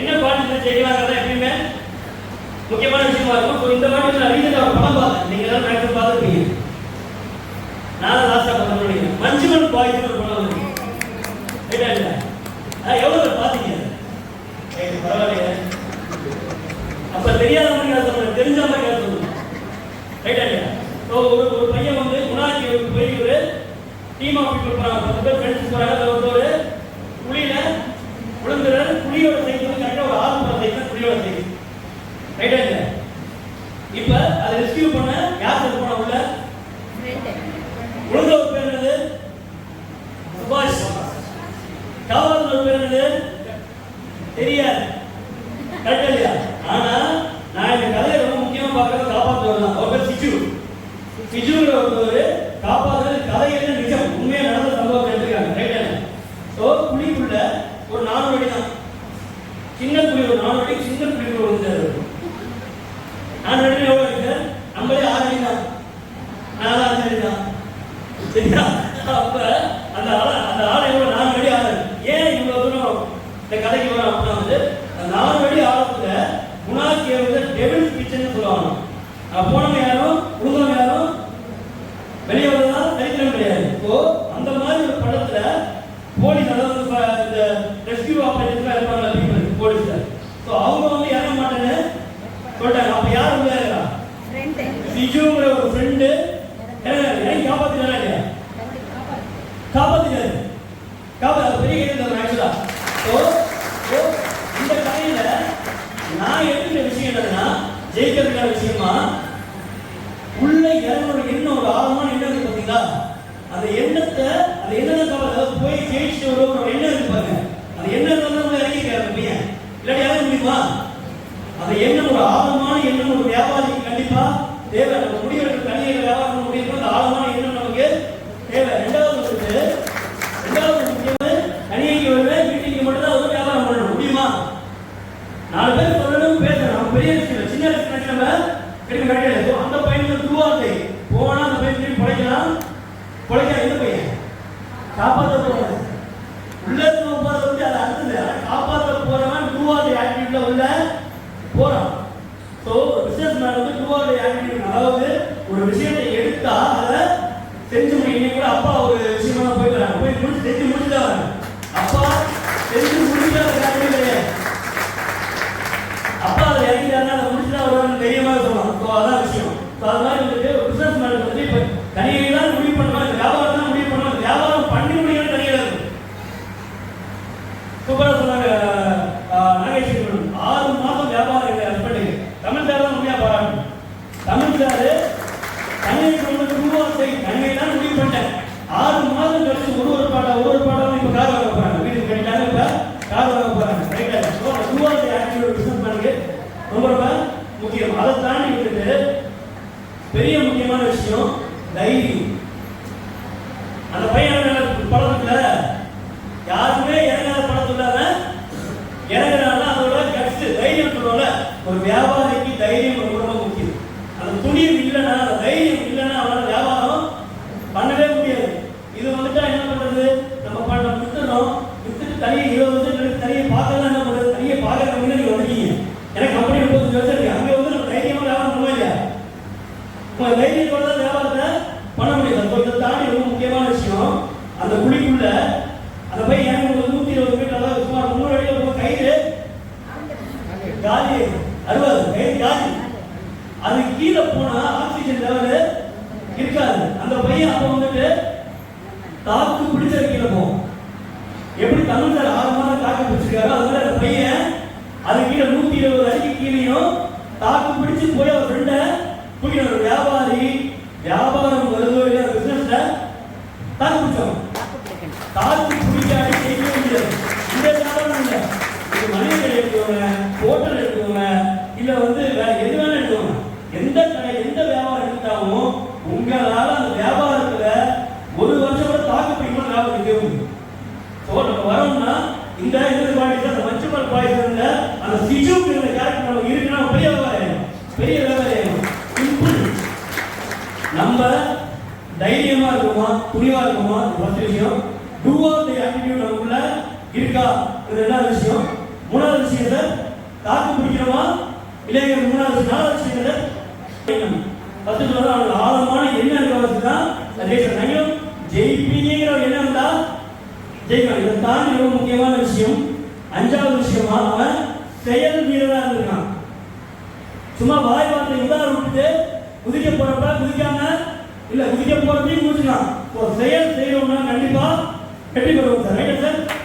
என்ன குவாலிட்டி செடி தான் எப்பயுமே? முக்கியமான விஷயமா இருக்கும். இந்த மாதிரி நான் ரீசன் ஒரு படம் பார்த்தேன் நீங்க எல்லாம் மேக்ஸிமம் பார்த்துருப்பீங்க. நான் லாஸ்டா படம் பண்ணுவீங்க மஞ்சுமன் பாய்ஸ் ஒரு படம் இருக்கு இல்லை? இல்லை எவ்வளோ பேர் பார்த்தீங்க? பரவாயில்லையே. அப்ப தெரியாத மாதிரி நான் தெரிஞ்ச மாதிரி நான் சொல்றேன். ரைட்டா இல்லையா ஒரு ஒரு பையன் வந்து குணாஜி போய் ஒரு டீம் ஆஃப் பீப்புள் பத்து பேர் ஃப்ரெண்ட்ஸ் போறாங்க. ஒரு ரைட்டா இல்ல இப்ப அதை ரெஸ்கியூ பண்ண யார் செத்து போனா உள்ள? உலக ஒரு பேர் என்னது? சுபாஷ். காவல் ஒரு பேர் என்னது? தெரியாது. கரெக்டா இல்லையா? ஆனா நான் இந்த கதையை ரொம்ப முக்கியமா பாக்குறது காப்பாற்றுவர் தான் அவர் பேர் சிஜு. சிஜுங்கிற ஒருத்தவர் காப்பாற்றுறது கதையில நிஜம் உண்மையா நடந்த சம்பவம் எடுத்துருக்காங்க ரைட்டா ஸோ குழிக்குள்ள ஒரு நாலு அடி தான் சின்ன குழி ஒரு நாலு அடி சின்ன குழிக்குள்ள விழுந்தாரு நாலு எவ்வளவு எவ்வளோ இருக்கு? நம்மளே ஆறு அடி தான் நாலு அடி தான் சரியா? அப்ப அந்த ஆளை அந்த ஆளை எவ்வளவு? நாலு அடி ஆறு ஏன் இவ்வளவு தூரம் இந்த கதைக்கு வரும் அப்படின்னா வந்து அந்த நாலு அடி ஆழத்துல குணாக்கே வந்து டெபிள் கிச்சன் சொல்லுவாங்க போனவங்க யாரும் வெளியே வந்ததா சரித்திரம் கிடையாது இப்போ அந்த மாதிரி ஒரு படத்துல போலீஸ் அதாவது ப- இந்த ரெஸ்கியூ ஆபரேஷன்ல இருப்பாங்க people போலீஸ்ல ஸோ அவங்க வந்து இறங்க மாட்டேன்னு சொல்லிட்டாங்க அப்ப யார் உள்ள இருக்கா சிஜுங்கிற ஒரு ஃப்ரெண்டு இறங்கி காப்பாத்தினா இல்லையா காப்பாத்தினாரு காப்பா பெரிய கேட்டு ஆக்சுவலா ஸோ இந்த கதையில நான் எடுத்துட்ட விஷயம் என்னன்னா ஜெயிக்கிறதுக்கான விஷயமா? உள்ள இறங்குற எண்ணம் ஒரு ஆழமான எண்ணம் இருக்கு அந்த எண்ணத்தை அந்த எண்ணத்தை கவலை போய் ஜெயிச்சுட்டு எண்ணம் இருக்கு பாருங்க அந்த எண்ணம் வந்து உள்ள இறங்கிக்கிறார் அந்த பையன் இல்லாட்டி இறங்க முடியுமா அந்த எண்ணம் ஒரு ஆழமான எண்ணம் ஒரு வியாபாரிக்கு கண்டிப்பா தேவை நம்ம முடிவெடுக்க தனியாக வியாபாரம் பண்ண முடியும் அந்த ஆழமான எண்ணம் நமக்கு தேவை ரெண்டாவது வந்து ரெண்டாவது முக்கியம் தனியாக வருவேன் வீட்டுக்கு மட்டும் தான் வந்து வியாபாரம் பண்ணணும் முடியுமா நாலு பேர் சொல்லணும் பேசணும் நம்ம பெரிய விஷயம் இல்லை. சின்ன விஷயம் நம்ம கிடைக்க கிடையாது அந்த பையனுக்கு துவார்த்தை போனா அந்த பையன் திரும்பி பிழைக்கலாம் பிழைக்க எந்த பையன்? காப்பாற்ற போறது உள்ளத்துல போறது வந்து அது அடுத்தது ஆனா காப்பாற்ற போறவன் துவார்த்தை ஆக்டிவிட்டியில் உள்ள போறான். ஸோ பிசினஸ் மேன் வந்து துவார்த்தை ஆக்டிவிட்டி அதாவது ஒரு விஷயத்தை எடுத்தா அதை செஞ்சு முடியும் இன்னைக்கு கூட அப்பா ஒரு விஷயம் விஷயம் ஸோ அது மாதிரி வந்துட்டு ஒரு பிசினஸ் மேன் வந்து இப்போ தனியாக தான் முடிவு பண்ணணும் இந்த வியாபாரம் தான் முடிவு பண்ணணும் இந்த வியாபாரம் பண்ணி முடியணும் தனியாக இருக்கும் சூப்பராக சொன்னாங்க ஆஹ், நாகேஷ் இவர்கள். ஆறு மாதம் வியாபாரம் எங்க ஹஸ்பண்டுக்கு தமிழ் சார் தான் உண்மையா பாராட்டு தமிழ் சார் தனியை சொல்றது ரூபாய் தனியை தான் முடிவு பண்ணிட்டேன் ஆறு மாதம் கழிச்சு ஒரு ஒரு பாடம் ஒரு ஒரு பாடம் இப்போ கார் வாங்க போறாங்க வீட்டுக்கு கட்டிட்டாங்க இப்போ கார் வாங்க போறாங்க ரைட்டா ஸோ ரூபாய் ஆக்டிவ் பிசினஸ் மேனுக்கு ரொம்ப ரொம்ப முக்கியம் அதை தாண்டி வந்துட்டு பெரிய முக்கியமான விஷயம் தைரியம். அந்த பையன் படத்துல யாருமே இறங்காத படத்துல இறங்குறாங்க அதோட கட்ஸ் தைரியம் சொல்லுவோம்ல ஒரு வியாபாரிக்கு தைரியம் ரொம்ப ரொம்ப முக்கியம் அந்த துணிவு இல்லைன்னா அந்த தைரியம் இல்லைன்னா அவனால வியாபாரம் பண்ணவே முடியாது. இது வந்துட்டா என்ன பண்றது? நம்ம பண்ண வித்துறோம் வித்துட்டு தனியை இருபது வருஷம் தனியை பார்க்கலாம் என்ன பண்றது? தனியை பார்க்கறதுக்கு முன்னாடி வந்துட்டீங்க எனக்கு கம்பெனி முப்பத்தஞ்சு வருஷம் இருக்கு அங்கே வந்து நம்ம தைரியமா வியாபாரம் பண்ணுவோம் இல்லையா உங்க தைரியத்தோட தான் வியாபாரத்தை பண்ண முடியாது அப்போ இதை தாண்டி ரொம்ப முக்கியமான விஷயம் அந்த அந்த பையன் எனக்கு ஒரு நூத்தி இருபது மீட்டர் அதாவது சுமார் முந்நூறு அடியில் இருக்கும் கயிறு காலி. அறுபது கயிறு காலி. அது கீழே போனா ஆக்சிஜன் லெவல் இருக்காது. அந்த பையன் அப்போ வந்துட்டு தாக்கு பிடிச்ச கீழே போகும் எப்படி தமிழ் சார் ஆறு மாதம் தாக்கு பிடிச்சிருக்காரோ அது மாதிரி அந்த பையன் அது கீழே நூத்தி இருபது அடிக்கு கீழேயும் தாக்கு பிடிச்சு போய் அவர் ஃப்ரெண்டை தூக்கின ஒரு வியாபாரி வியாபாரம் வருதோ இல்லையா பிசினஸ்ல தாக்கு பிடிச்சோம் தாக்கு குடிக்காடி செய்ய முடியாது இந்த சாதனம் இல்லை. இது மனிதர்கள் எடுத்துக்கோங்க ஹோட்டல் எடுத்துக்கோங்க இல்லை வந்து வேற எது வேணால் எடுத்துக்கோங்க. எந்த கடை எந்த வியாபாரம் எடுத்தாலும் உங்களால் அந்த வியாபாரத்தில் ஒரு வருஷம் கூட தாக்கு பிடிக்கும் லாபம் தேவை ஸோ நம்ம வரோம்னா இந்த இந்த பாய்ஸ் அந்த மச்சுமல் பாய்ஸ் இருந்த அந்த சிஜுங்கிற கேரக்டர் நமக்கு இருக்குன்னா பெரிய வியாபாரம் பெரிய வியாபாரம் சிம்பிள் நம்ம தைரியமாக இருக்குமா துணிவாக இருக்குமா ஃபர்ஸ்ட் விஷயம். டூ ஆர் தி ஆட்டிடியூட் நமக்குள்ள இருக்கா? இது ரெண்டாவது விஷயம். மூணாவது விஷயம் சார் தாக்கு பிடிக்கிறோமா? இல்லைங்க மூணாவது நாலாவது விஷயம் சார் ஃபர்ஸ்ட் சொல்றது அவனுக்கு ஆழமான என்ன இருக்கிறது தான் தேசம் நயம் ஜெயிப்பீங்கிற ஒரு எண்ணம் இருந்தா ஜெயிக்கலாம். இதை தாண்டி ரொம்ப முக்கியமான விஷயம் அஞ்சாவது விஷயமா அவன் செயல் வீரராக இருந்திருக்கான் சும்மா வாய் வார்த்தை உதாரணம் விட்டுட்டு குதிக்க போறப்ப குதிக்காம இல்ல குதிக்க போறதையும் குதிக்கலாம் ஒரு செயல் செய்யறோம்னா கண்டிப்பா வெற்றி பெறுவோம் சார்